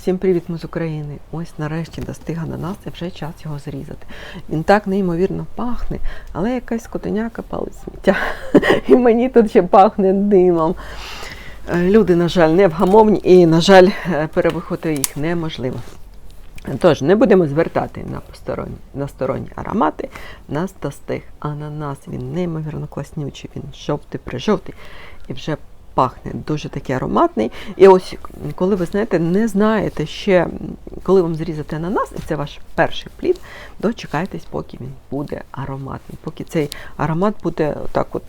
Всім привіт, ми з України. Ось нарешті достиг ананас і вже час його зрізати. Він так неймовірно пахне, але якась котеняка палить сміття. І мені тут ще пахне димом. Е, Люди, на жаль, не вгамовні і, на жаль, е, перевиховати їх неможливо. Тож, не будемо звертати на посторонні, на сторонні аромати. Нас достиг ананас, він неймовірно класнючий, він жовтий прижовтий і вже пахне дуже такий ароматний. І ось коли ви знаєте, не знаєте ще, коли вам зрізати ананас, і це ваш перший плід, дочекайтесь, поки він буде ароматний, поки цей аромат буде так от,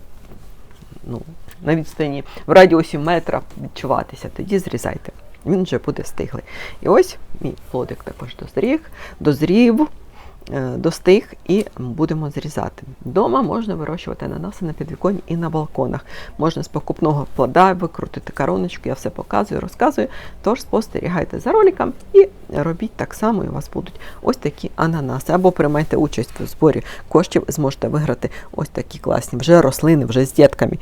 ну, на відстані в радіусі метра відчуватися, тоді зрізайте. Він вже буде стиглий. І ось мій плодик також дозріг, дозрів, достиг і будемо зрізати. Вдома можна вирощувати ананаси на підвіконні і на балконах. Можна з покупного плода викрутити короночку, я все показую, розказую. Тож спостерігайте за роликом і робіть так само, і у вас будуть ось такі ананаси. Або приймайте участь в зборі коштів, зможете виграти ось такі класні вже рослини, вже з дітками.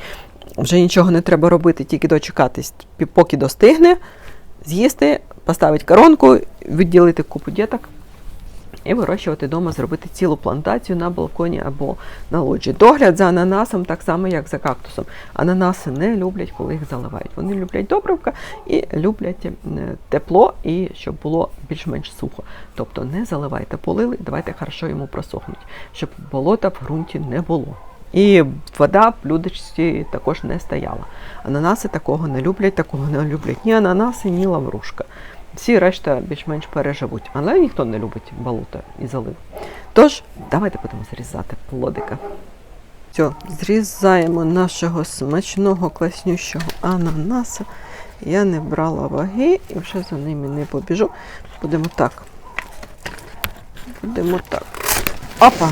Вже нічого не треба робити, тільки дочекатись, поки достигне, з'їсти, поставити коронку, відділити купу діток і вирощувати вдома, зробити цілу плантацію на балконі або на лоджі. Догляд за ананасом так само, як за кактусом. Ананаси не люблять, коли їх заливають. Вони люблять добривка і люблять е, тепло, і щоб було більш-менш сухо. Тобто не заливайте, полили, давайте хорошо йому просохнуть, щоб болота в ґрунті не було. І вода в блюдечці також не стояла. Ананаси такого не люблять, такого не люблять ні ананаси, ні лаврушка. Всі решта більш-менш переживуть, але ніхто не любить болото і залив. Тож, давайте будемо зрізати плодика. Все, зрізаємо нашого смачного класнющого ананаса. Я не брала ваги і вже за ними не побіжу. Будемо так. Будемо так. Опа!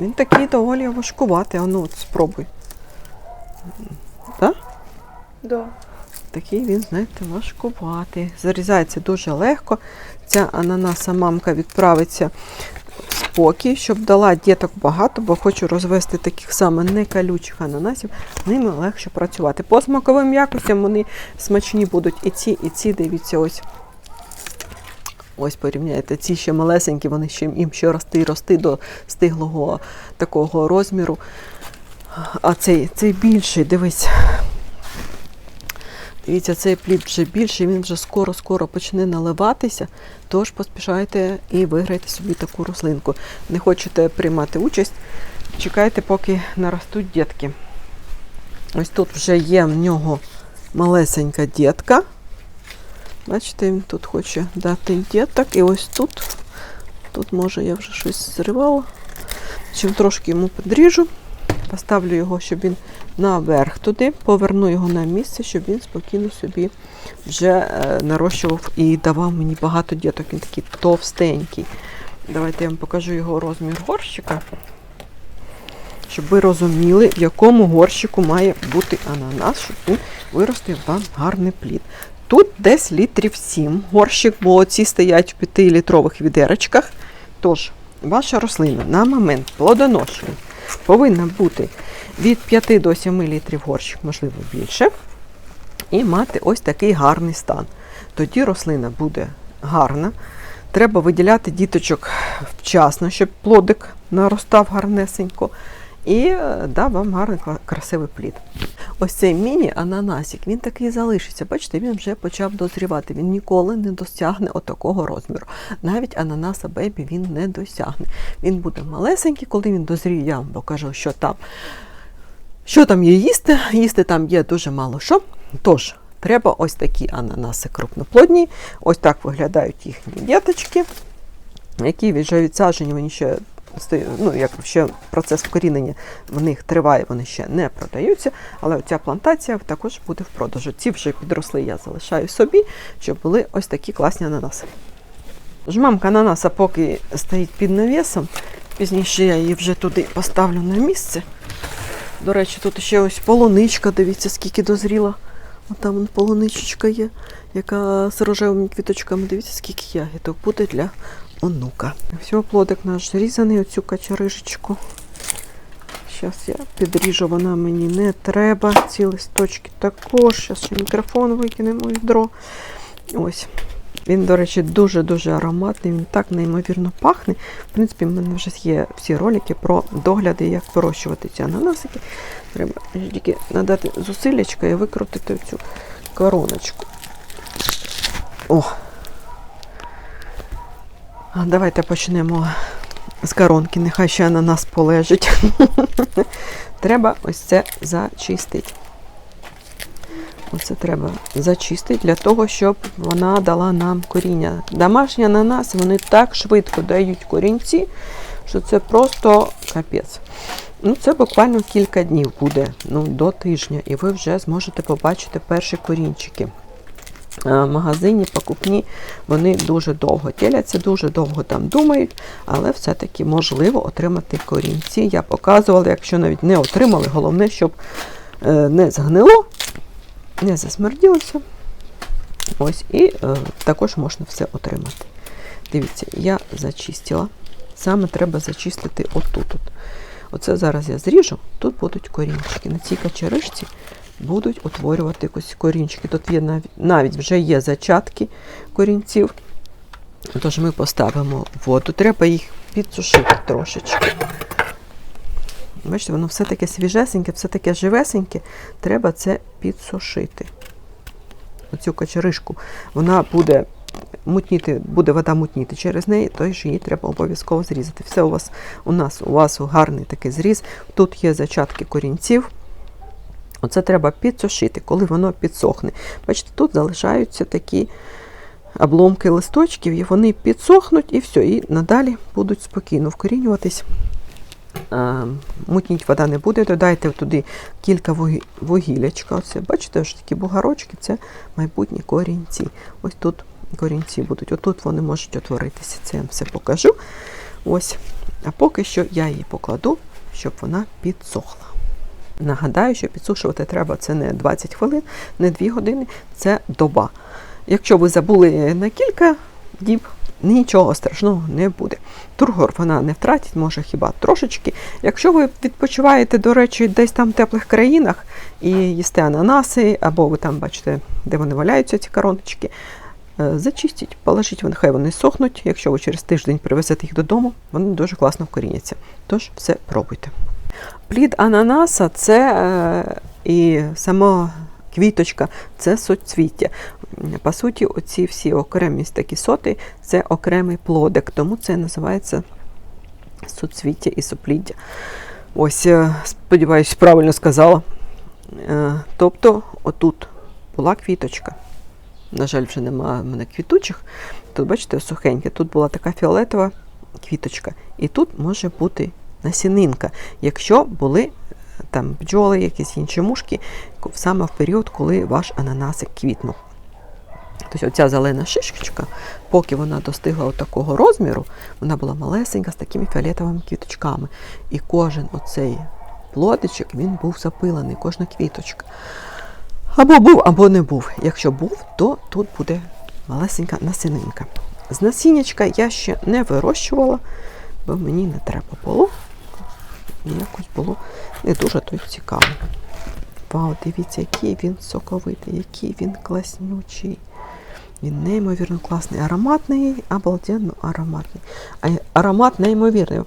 Він такий доволі важкуватий, а ну от спробуй. Так? Да. Такий він, знаєте, важкуватий. Зарізається дуже легко. Ця ананаса мамка відправиться в спокій, щоб дала діток багато, бо хочу розвести таких саме некалючих ананасів. Ними легше працювати. По смаковим якостям вони смачні будуть і ці, і ці, дивіться, ось. Ось порівняйте, ці ще малесенькі, вони ще їм ще рости і рости до стиглого такого розміру. А цей, цей більший, дивись. Дивіться, цей плід вже більший, він вже скоро-скоро почне наливатися, тож поспішайте і виграйте собі таку рослинку. Не хочете приймати участь, чекайте, поки наростуть дітки. Ось тут вже є в нього малесенька дітка. Бачите, він тут хоче дати діток. І ось тут, тут може я вже щось зривала. Чим трошки йому подріжу, поставлю його, щоб він наверх туди, поверну його на місце, щоб він спокійно собі вже е, нарощував і давав мені багато діток. Він такий товстенький. Давайте я вам покажу його розмір горщика, щоб ви розуміли, в якому горщику має бути ананас, щоб він виростив вам гарний плід. Тут десь літрів 7 горщик, бо ці стоять в 5-літрових відерочках. Тож, ваша рослина на момент плодоношення повинна бути від 5 до 7 літрів горщик, можливо, більше, і мати ось такий гарний стан. Тоді рослина буде гарна. Треба виділяти діточок вчасно, щоб плодик наростав гарнесенько. І е, дав вам гарний красивий плід. Ось цей міні-ананасик, він такий залишиться. Бачите, він вже почав дозрівати. Він ніколи не досягне отакого розміру. Навіть ананаса бебі він не досягне. Він буде малесенький, коли він дозріє, я вам покажу, що там. Що там є їсти? Їсти там є дуже мало що. Тож, треба ось такі ананаси крупноплодні. Ось так виглядають їхні діточки, які вже відсаджені, вони ще ну, як ще процес вкорінення в них триває, вони ще не продаються. Але ця плантація також буде в продажу. Ці вже підросли, я залишаю собі, щоб були ось такі класні ананаси. Жмамка ананаса поки стоїть під навісом. Пізніше я її вже туди поставлю на місце. До речі, тут ще ось полуничка, дивіться, скільки дозріла. Там полуничечка є, яка з рожевими квіточками. Дивіться, скільки ягідок буде для онука. Все, плодик наш зрізаний, оцю качарижечку. Зараз я підріжу, вона мені не треба. Ці листочки також. Зараз ще мікрофон викинемо відро. Ось. Він, до речі, дуже-дуже ароматний, він так неймовірно пахне. В принципі, в мене вже є всі ролики про догляди, як вирощувати ці ананасики. Треба тільки надати зусиллячка і викрутити цю короночку. О! Давайте почнемо з коронки, нехай ще ананас полежить. Треба ось це зачистити. Оце треба зачистити для того, щоб вона дала нам коріння. Домашні ананаси вони так швидко дають корінці, що це просто капець. Ну, Це буквально кілька днів буде, ну, до тижня, і ви вже зможете побачити перші корінчики. В магазині покупні вони дуже довго тіляться, дуже довго там думають, але все-таки можливо отримати корінці. Я показувала, якщо навіть не отримали, головне, щоб е, не згнило, не засмерділося. Ось, І е, також можна все отримати. Дивіться, я зачистила. Саме треба зачистити отут. -от. Оце зараз я зріжу, тут будуть корінчики. На цій качеришці будуть утворювати якось корінчики. Тут є навіть, вже є зачатки корінців. Тож ми поставимо воду. Треба їх підсушити трошечки. Бачите, воно все таке свіжесеньке, все таке живесеньке, треба це підсушити. Оцю качеришку, вона буде мутніти, буде вода мутніти через неї, тож її треба обов'язково зрізати. Все у вас у нас у вас гарний такий зріз. Тут є зачатки корінців. Оце треба підсушити, коли воно підсохне. Бачите, тут залишаються такі обломки листочків, і вони підсохнуть і все, і надалі будуть спокійно вкорінюватись. Мутніть вода не буде, додайте туди кілька вугілячка. Оце, Бачите, ось такі бугарочки це майбутні корінці. Ось тут корінці будуть. Отут вони можуть утворитися. Це я вам все покажу. Ось. А поки що я її покладу, щоб вона підсохла. Нагадаю, що підсушувати треба це не 20 хвилин, не 2 години, це доба. Якщо ви забули на кілька діб, нічого страшного не буде. Тургор вона не втратить, може хіба трошечки. Якщо ви відпочиваєте, до речі, десь там в теплих країнах і їсте ананаси, або ви там бачите, де вони валяються, ці короночки, е, зачистіть, положіть, хай вони сохнуть. Якщо ви через тиждень привезете їх додому, вони дуже класно вкоріняться. Тож все пробуйте. Плід ананаса це е, і сама квіточка це соцвіття. По суті, оці всі окремі такі соти це окремий плодик, тому це називається соцвіття і сопліддя. Ось, е, сподіваюся, правильно сказала. Е, тобто, отут була квіточка. На жаль, вже немає в мене квітучих. Тут, бачите, сухеньке. Тут була така фіолетова квіточка. І тут може бути насінинка, якщо були там бджоли, якісь інші мушки, саме в період, коли ваш ананасик квітнув. Тобто оця зелена шишечка, поки вона достигла такого розміру, вона була малесенька з такими фіолетовими квіточками. І кожен оцей плодичок він був запилений, кожна квіточка. Або був, або не був. Якщо був, то тут буде малесенька насінинка. З насіннячка я ще не вирощувала, бо мені не треба було якось було не дуже то цікаво. Вау, дивіться, який він соковитий, який він класнючий. Він неймовірно класний. Ароматний, обалденно ароматний. А аромат неймовірний. У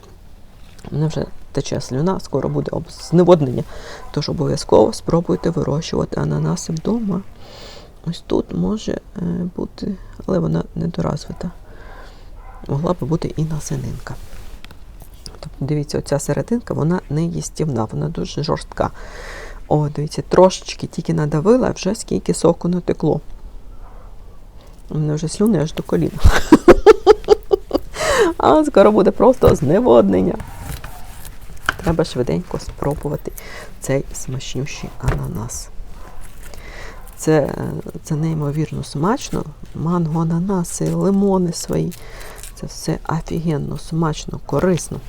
мене вже тече слюна, скоро буде зневоднення. Тож обов'язково спробуйте вирощувати ананаси вдома. Ось тут може е, бути, але вона недоразвита. Могла би бути і насенинка. Дивіться, оця серединка, вона не їстівна, вона дуже жорстка. О, дивіться, трошечки тільки надавила, вже скільки соку натекло. У мене вже слюни аж до коліна. А скоро буде просто зневоднення. Треба швиденько спробувати цей смачнющий ананас. Це це неймовірно смачно. Манго, ананаси, лимони свої. Це все офігенно, смачно, корисно.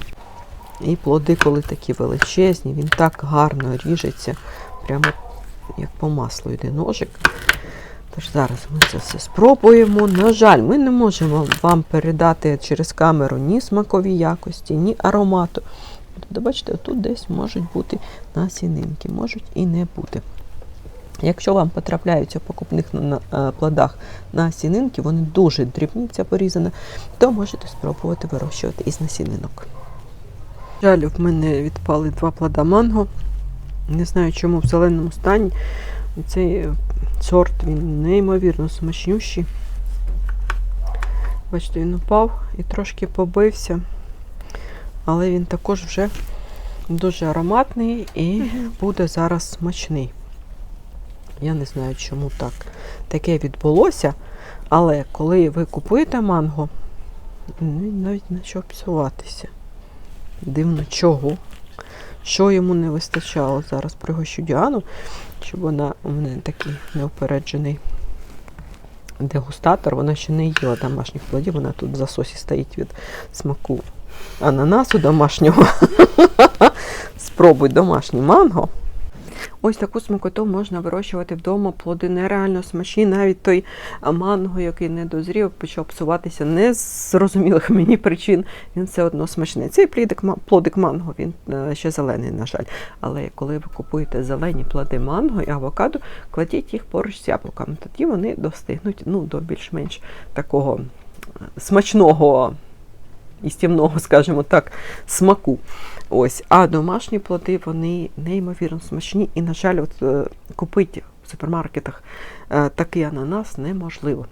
І плоди, коли такі величезні, він так гарно ріжеться, прямо як по маслу йде ножик. Тож зараз ми це все спробуємо. На жаль, ми не можемо вам передати через камеру ні смакові якості, ні аромату. Бачите, тут десь можуть бути насінинки, можуть і не бути. Якщо вам потрапляються в покупних е, плодах насінинки, вони дуже дрібні, ця порізана, то можете спробувати вирощувати із насінинок. Жаль, в мене відпали два плода манго. Не знаю, чому в зеленому стані. Цей сорт він неймовірно смачнющий. Бачите, він упав і трошки побився, але він також вже дуже ароматний і буде зараз смачний. Я не знаю, чому так таке відбулося, але коли ви купуєте манго, він навіть почав псуватися. Дивно, чого? Що йому не вистачало? Зараз пригощу Діану, щоб вона у мене такий неупереджений дегустатор. Вона ще не їла домашніх плодів, вона тут в засосі стоїть від смаку ананасу домашнього. Спробуй домашній манго. Ось таку смакоту можна вирощувати вдома. Плоди нереально смачні. Навіть той манго, який не дозрів, почав псуватися не з зрозумілих мені причин. Він все одно смачний. Цей плідик, плодик манго, він е, ще зелений, на жаль. Але коли ви купуєте зелені плоди манго і авокадо, кладіть їх поруч з яблуками. Тоді вони достигнуть ну, до більш-менш такого е, смачного. Істівного, скажімо так, смаку. Ось. А домашні плоди вони неймовірно смачні. І, на жаль, от, е, купити в супермаркетах е, такий ананас неможливо.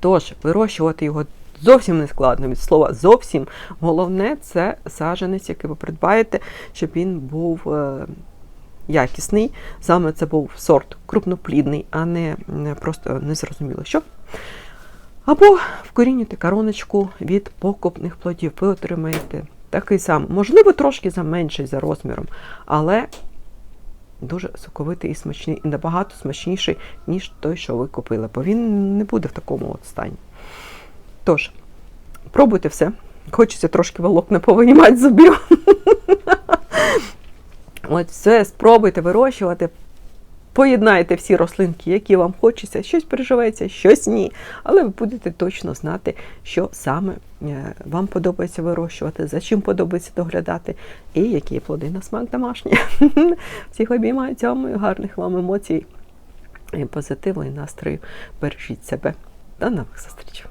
Тож, вирощувати його зовсім не складно від слова зовсім. Головне це саджанець, який ви придбаєте, щоб він був. е, Якісний, саме це був сорт крупноплідний, а не просто незрозуміло що. Або вкорінюйте короночку від покупних плодів. Ви отримаєте такий сам, можливо, трошки за менший за розміром, але дуже соковитий і смачний, і набагато смачніший, ніж той, що ви купили, бо він не буде в такому от стані. Тож, пробуйте все. Хочеться трошки волокна повинімати зубів. От все, спробуйте вирощувати. Поєднайте всі рослинки, які вам хочеться, щось переживеться, щось ні. Але ви будете точно знати, що саме е, вам подобається вирощувати, за чим подобається доглядати, і які плоди на смак домашні. Всіх обіймаю цьому, гарних вам емоцій, і позитиву і настрою. Бережіть себе. До нових зустрічей.